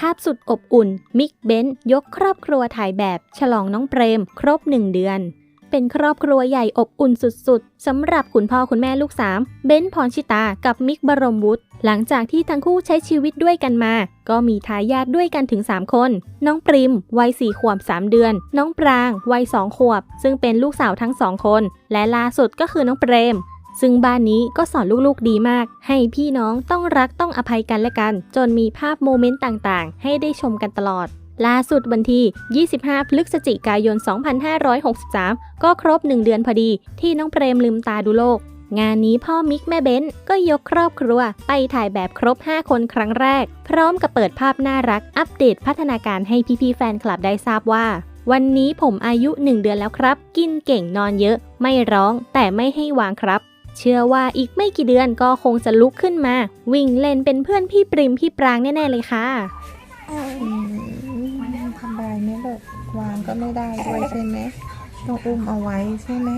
ภาพสุดอบอุ่น มิกเบนซ์ยกครอบครัวถ่ายแบบ ฉลองน้องเปรม ครบหนึ่งเดือน เป็นครอบครัวใหญ่อบอุ่นสุดๆสำหรับคุณพ่อคุณแม่ลูกสามเบนซ์พรชิตา กับมิกบรมวุฒิหลังจากที่ทั้งคู่ใช้ชีวิตด้วยกันมา ก็มีทายาทด้วยกันถึง 3 คน น้องปริม วัย4ขวบ 3 เดือน น้องปราง วัย2ขวบ ซึ่งเป็นลูกสาวทั้งสองคน และล่าสุดก็คือน้องเปรม ซึ่งบ้านนี้ก็สอนลูกๆดีมาก ให้พี่น้องต้องรักต้องอภัยกันและกัน จนมีภาพโมเมนต์ต่างๆ ให้ได้ชมกันตลอด ล่าสุดวันที่ 25 พฤศจิกายน 2563 ก็ครบ 1 เดือนพอดีที่น้องเปรมลืมตาดูโลก งานนี้พ่อมิกแม่เบ้นก็ยกครอบครัว ไปถ่ายแบบครบ 5 คนครั้งแรก พร้อมกับเปิดภาพน่ารักอัปเดตพัฒนาการให้พี่ๆแฟนคลับได้ทราบว่าวันนี้ผมอายุ 1 เดือนแล้วครับ กินเก่งนอนเยอะ ไม่ร้องแต่ไม่ให้วางครับ เชื่อว่าอีกไม่กี่เดือนก็คงจะลุกขึ้นมา วิ่งเล่นเป็นเพื่อนพี่ปริมพี่ปรางแน่ ๆ เลยค่ะสบายไหมลูกวางก็ไม่ได้ด้วยใช่ไหมต้องอุ้มเอาไว้ใช่ไหม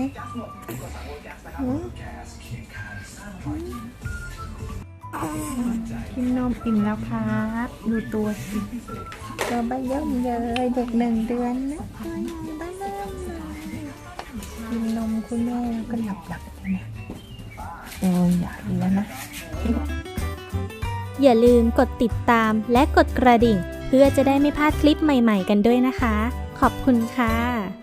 กินนมอิ่มแล้วครับดูตัวสิตัวใบเยิ่มเลยเด็กหนึ่งเดือนนะบ้ากินนมคุณแม่ก็หลับหลับนะ โอ้ยอยากดีแล้วนะ อย่าลืมกดติดตามและกดกระดิ่ง เพื่อจะได้ไม่พลาดคลิปใหม่ๆกันด้วยนะคะ ขอบคุณค่ะ